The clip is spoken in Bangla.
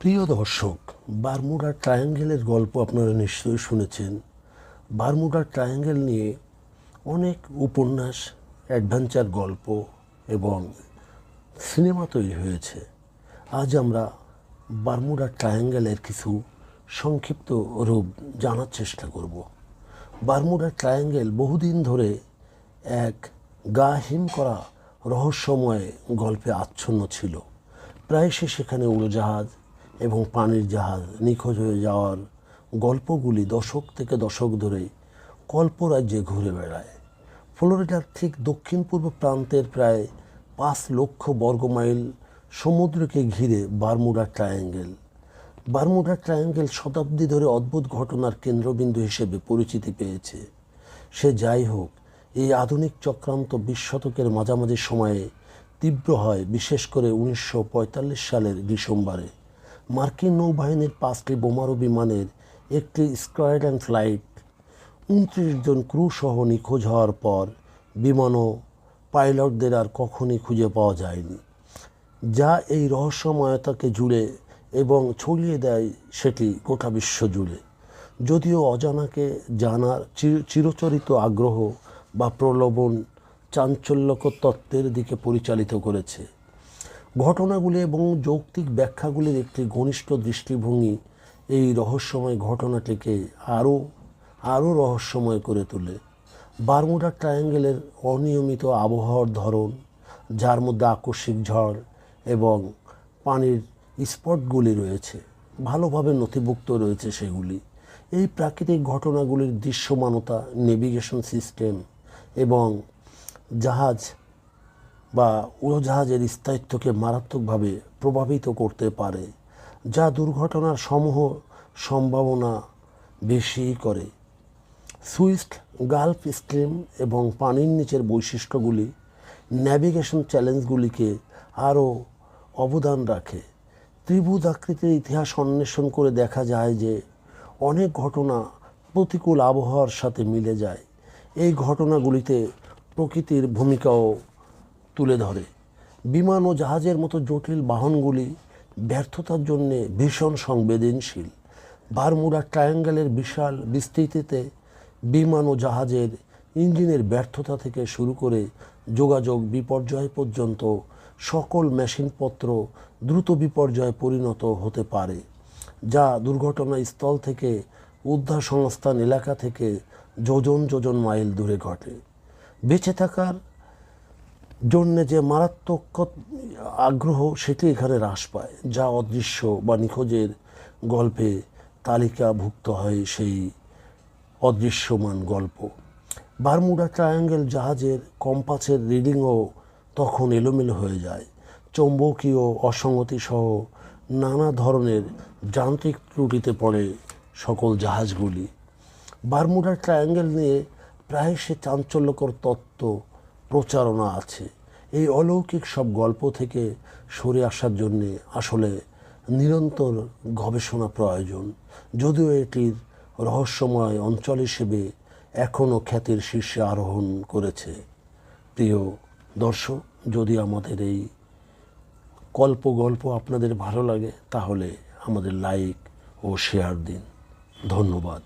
প্রিয় দর্শক, বারমুডা ট্রায়াঙ্গেলের গল্প আপনারা নিশ্চয়ই শুনেছেন। বারমুডা ট্রায়াঙ্গেল নিয়ে অনেক উপন্যাস, অ্যাডভেঞ্চার গল্প এবং সিনেমা তৈরি হয়েছে। আজ আমরা বারমুডা ট্রায়াঙ্গেলের কিছু সংক্ষিপ্ত রূপ জানার চেষ্টা করব। বারমুডা ট্রায়াঙ্গেল বহুদিন ধরে এক গা হিম করা রহস্যময় গল্পে আচ্ছন্ন ছিল। প্রায়শই সেখানে উড়োজাহাজ এবং পানির জাহাজ নিখোঁজ হয়ে যাওয়ার গল্পগুলি দশক থেকে দশক ধরে কল্পরাজ্যে ঘুরে বেড়ায়। ফ্লোরিডার ঠিক দক্ষিণ পূর্ব প্রান্তের প্রায় পাঁচ লক্ষ বর্গমাইল সমুদ্রকে ঘিরে বারমুডা ট্রায়াঙ্গেল। বারমুডা ট্রায়াঙ্গেল শতাব্দী ধরে অদ্ভুত ঘটনার কেন্দ্রবিন্দু হিসেবে পরিচিতি পেয়েছে। সে যাই হোক, এই আধুনিক চক্রান্ত বিশ শতকের মাঝামাঝি সময়ে তীব্র হয়, বিশেষ করে উনিশশো পঁয়তাল্লিশ সালের ডিসেম্বরে। মার্কিন নৌবাহিনীর পাঁচটি বোমারু বিমানের একটি স্কোয়াড অ্যান্ড ফ্লাইট উনত্রিশ জন ক্রু সহ নিখোঁজ হওয়ার পর বিমানও পাইলটদের আর কখনই খুঁজে পাওয়া যায়নি। যা এই রহস্যময়তাকে জুড়ে এবং ছড়িয়ে দেয় সেটি গোটা বিশ্ব জুড়ে। যদিও অজানাকে জানার চির- চিরচরিত আগ্রহ বা প্রলোভন চাঞ্চল্যকর তত্ত্বের দিকে পরিচালিত করেছে। ঘটনাগুলি এবং যৌক্তিক ব্যাখ্যাগুলির একটি ঘনিষ্ঠ দৃষ্টিভঙ্গি এই রহস্যময় ঘটনাটিকে আরও আরও রহস্যময় করে তোলে। বারমুডা ট্রায়াঙ্গেলের অনিয়মিত আবহাওয়ার ধরন, যার মধ্যে আকস্মিক ঝড় এবং পানির স্পটগুলি রয়েছে, ভালোভাবে নথিভুক্ত রয়েছে সেগুলি। এই প্রাকৃতিক ঘটনাগুলির দৃশ্যমানতা নেভিগেশন সিস্টেম এবং জাহাজ বা উড়োজাহাজের স্থায়িত্বকে মারাত্মকভাবে প্রভাবিত করতে পারে, যা দুর্ঘটনার সমূহ সম্ভাবনা বেশি করে। সুইস্ট গালফ স্ট্রিম এবং পানির নিচের বৈশিষ্ট্যগুলি ন্যাভিগেশন চ্যালেঞ্জগুলিকে আরও অবদান রাখে। ত্রিভুজ আকৃতির ইতিহাস অন্বেষণ করে দেখা যায় যে অনেক ঘটনা প্রতিকূল আবহাওয়ার সাথে মিলে যায়। এই ঘটনাগুলিতে প্রকৃতির ভূমিকাও তুলে ধরে। বিমান ও জাহাজের মতো জটিল বাহনগুলি ব্যর্থতার জন্য ভীষণ সংবেদনশীল। বারমুডা ট্রায়াঙ্গেলের বিশাল বিস্তৃতিতে বিমান ও জাহাজের ইঞ্জিনের ব্যর্থতা থেকে শুরু করে যোগাযোগ বিপর্যয় পর্যন্ত সকল মেশিনপত্র দ্রুত বিপর্যয়ে পরিণত হতে পারে, যা দুর্ঘটনা স্থল থেকে উদ্ধার সংস্থান এলাকা থেকে যোজন যোজন মাইল দূরে ঘটে। বেঁচে থাকার জন্যে যে মারাত্মক আগ্রহ সেটি এখানে হ্রাস পায়। যা অদৃশ্য বা নিখোঁজের গল্পে তালিকাভুক্ত হয় সেই অদৃশ্যমান গল্প। বারমুডা ট্রায়াঙ্গেল জাহাজের কম্পাসের রিডিংও তখন এলোমেলো হয়ে যায়। চৌম্বকীয় অসঙ্গতি সহ নানা ধরনের যান্ত্রিক ত্রুটিতে পড়ে সকল জাহাজগুলি। বারমুডা ট্রায়াঙ্গেল নিয়ে প্রায় সে চাঞ্চল্যকর তত্ত্ব প্রচারণা আছে। এই অলৌকিক সব গল্প থেকে সরে আসার জন্যে আসলে নিরন্তর গবেষণা প্রয়োজন। যদিও এটির রহস্যময় অঞ্চল হিসেবে এখনও খ্যাতির শীর্ষে আরোহণ করেছে। প্রিয় দর্শক, যদি আমাদের এই কল্প গল্প আপনাদের ভালো লাগে, তাহলে আমাদের লাইক ও শেয়ার দিন। ধন্যবাদ।